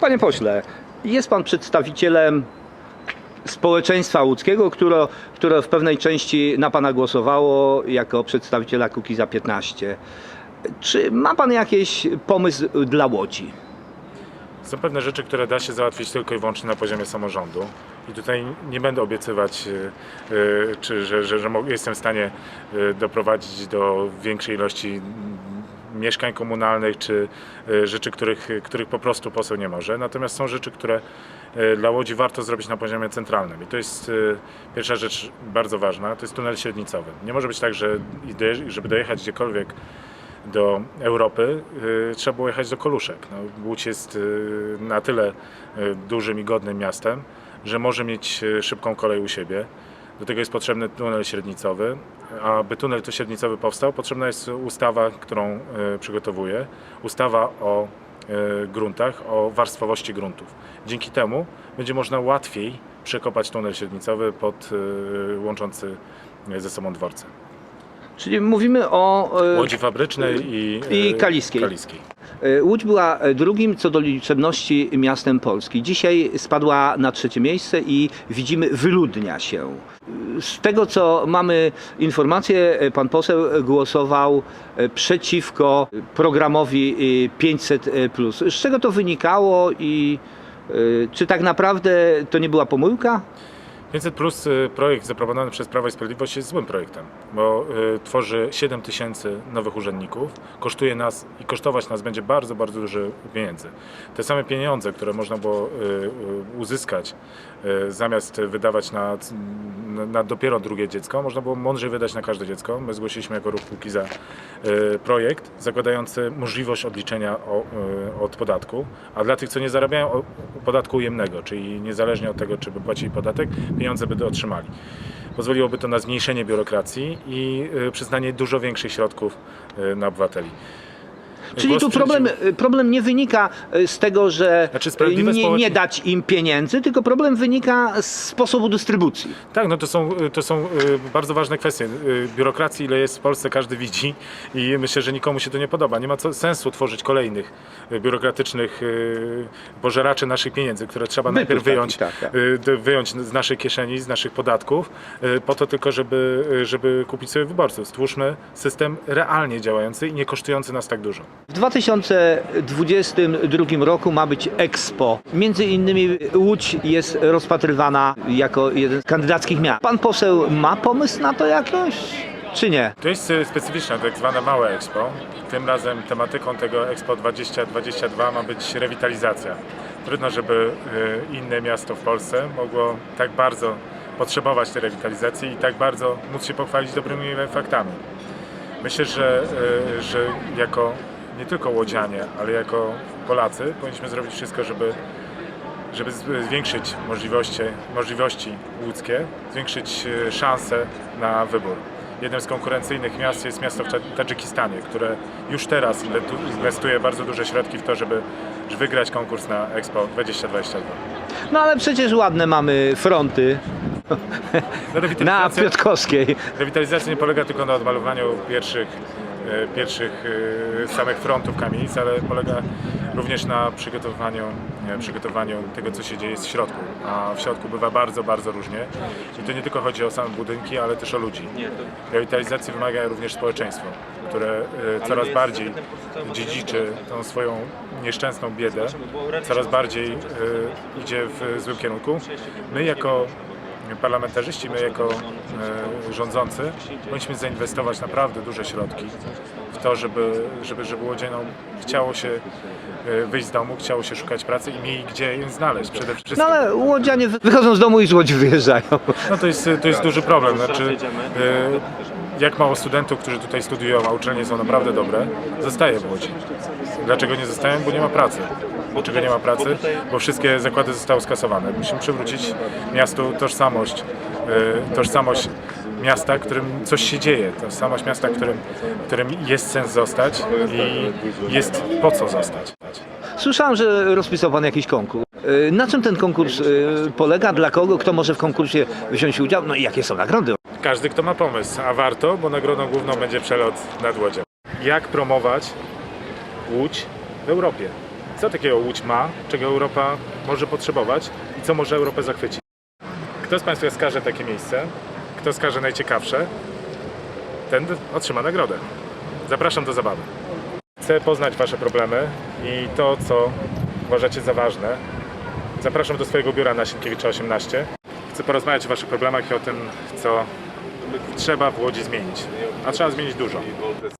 Panie pośle, jest pan przedstawicielem społeczeństwa łódzkiego, które, które w pewnej części na pana głosowało jako przedstawiciela Kukiza 15. Czy ma pan jakiś pomysł dla Łodzi? Są pewne rzeczy, które da się załatwić tylko i wyłącznie na poziomie samorządu. I tutaj nie będę obiecywać, y, y, czy, że, że, że jestem w stanie y, doprowadzić do większej ilości mieszkań komunalnych, czy y, rzeczy, których, których po prostu poseł nie może. Natomiast są rzeczy, które y, dla Łodzi warto zrobić na poziomie centralnym. I to jest y, pierwsza rzecz bardzo ważna, to jest tunel średnicowy. Nie może być tak, że żeby dojechać gdziekolwiek do Europy, trzeba było jechać do Koluszek. No, Łódź jest na tyle dużym i godnym miastem, że może mieć szybką kolej u siebie. Do tego jest potrzebny tunel średnicowy. Aby tunel to średnicowy powstał, potrzebna jest ustawa, którą y, przygotowuję. Ustawa o y, gruntach, o warstwowości gruntów. Dzięki temu będzie można łatwiej przekopać tunel średnicowy pod y, łączący ze sobą dworce. Czyli mówimy o. e, Łodzi fabrycznej i, I y, kaliskiej. kaliskiej. e, Łódź była drugim co do liczebności miastem Polski. Dzisiaj spadła na trzecie miejsce i widzimy, wyludnia się. Z tego co mamy informację, e, pan poseł głosował e, przeciwko programowi e, 500. Z czego to wynikało i e, czy tak naprawdę to nie była pomyłka? 500 plus y, projekt zaproponowany przez Prawo i Sprawiedliwość jest złym projektem, bo y, tworzy 7 tysięcy nowych urzędników, kosztuje nas i kosztować nas będzie bardzo, bardzo dużo pieniędzy. Te same pieniądze, które można było y, uzyskać zamiast wydawać na, na, dopiero drugie dziecko, można było mądrzej wydać na każde dziecko. My zgłosiliśmy jako ruch Kukiza projekt zakładający możliwość odliczenia od podatku, a dla tych, co nie zarabiają podatku ujemnego, czyli niezależnie od tego, czy by płacili podatek, pieniądze by otrzymali. Pozwoliłoby to na zmniejszenie biurokracji i y, przyznanie dużo większych środków y, na obywateli. Czyli tu problem, problem nie wynika e, z tego, że Znaczy sprawiedliwe nie, nie dać im pieniędzy, tylko problem wynika z sposobu dystrybucji. Tak, no to są, to są y, bardzo ważne kwestie. Y, Biurokracji, ile jest w Polsce, każdy widzi i myślę, że nikomu się to nie podoba. Nie ma co, sensu tworzyć kolejnych y, biurokratycznych y, pożeraczy naszych pieniędzy, które trzeba najpierw wyjąć, tak, tak. y, d- wyjąć z naszej kieszeni, z naszych podatków, y, po to tylko, żeby, żeby kupić sobie wyborców. Stwórzmy system realnie działający i nie kosztujący nas tak dużo. W 2022 roku ma być Expo. Między innymi Łódź jest rozpatrywana jako jeden z kandydackich miast. Pan poseł ma pomysł na to jakoś, czy nie? To jest e, specyficzne, tak zwane małe Expo. Tym razem tematyką tego Expo 2022 ma być rewitalizacja. Trudno, żeby e, inne miasto w Polsce mogło tak bardzo potrzebować tej rewitalizacji i tak bardzo móc się pochwalić dobrymi faktami. Myślę, że, e, że jako nie tylko łodzianie, ale jako Polacy powinniśmy zrobić wszystko, żeby żeby zwiększyć możliwości, możliwości łódzkie, zwiększyć e, szanse na wybór. Jednym z konkurencyjnych miast jest miasto w Tadż- Tadżykistanie, które już teraz inwestu- inwestuje bardzo duże środki w to, żeby wygrać konkurs na Expo 2022. No ale przecież ładne mamy fronty No, na Piotrkowskiej. rewitalizacja nie polega tylko na odmalowaniu pierwszych, pierwszych e, samych frontów kamienic, ale polega również na przygotowaniu, e, przygotowaniu tego, co się dzieje w środku. A w środku bywa bardzo, bardzo różnie. I to nie tylko chodzi o same budynki, ale też o ludzi. Rewitalizacji wymaga również społeczeństwo, które e, coraz bardziej dziedziczy tą swoją nieszczęsną biedę, coraz bardziej e, idzie w złym kierunku. My jako parlamentarzyści, my jako e, rządzący powinniśmy zainwestować naprawdę duże środki w to, żeby, żeby, żeby łodzianom chciało się e, wyjść z domu, chciało się szukać pracy i mieli gdzie ją znaleźć przede wszystkim. No ale łodzianie wy- wychodzą z domu i z Łodzi wyjeżdżają. No to jest, to jest duży problem. Znaczy, e, jak mało studentów, którzy tutaj studiują, a uczelnie są naprawdę dobre, zostaje w Łodzi. Dlaczego nie zostają? Bo nie ma pracy. Dlaczego nie ma pracy? Bo wszystkie zakłady zostały skasowane. Musimy przywrócić miastu tożsamość, e, tożsamość miasta, w którym coś się dzieje, tożsamość miasta, w którym, którym jest sens zostać i jest po co zostać. Słyszałem, że rozpisał pan jakiś konkurs. Y, Na czym ten konkurs y, polega? Dla kogo? Kto może w konkursie wziąć udział? No i jakie są nagrody? Każdy, kto ma pomysł, a warto, bo nagrodą główną będzie przelot nad Łodzią. Jak promować Łódź w Europie? Co takiego Łódź ma, czego Europa może potrzebować i co może Europę zachwycić. Kto z Państwa skaże takie miejsce, kto skaże najciekawsze, ten otrzyma nagrodę. Zapraszam do zabawy. Chcę poznać Wasze problemy i to, co uważacie za ważne. Zapraszam do swojego biura na Sienkiewicza 18. Chcę porozmawiać o Waszych problemach i o tym, co trzeba w Łodzi zmienić. A trzeba zmienić dużo.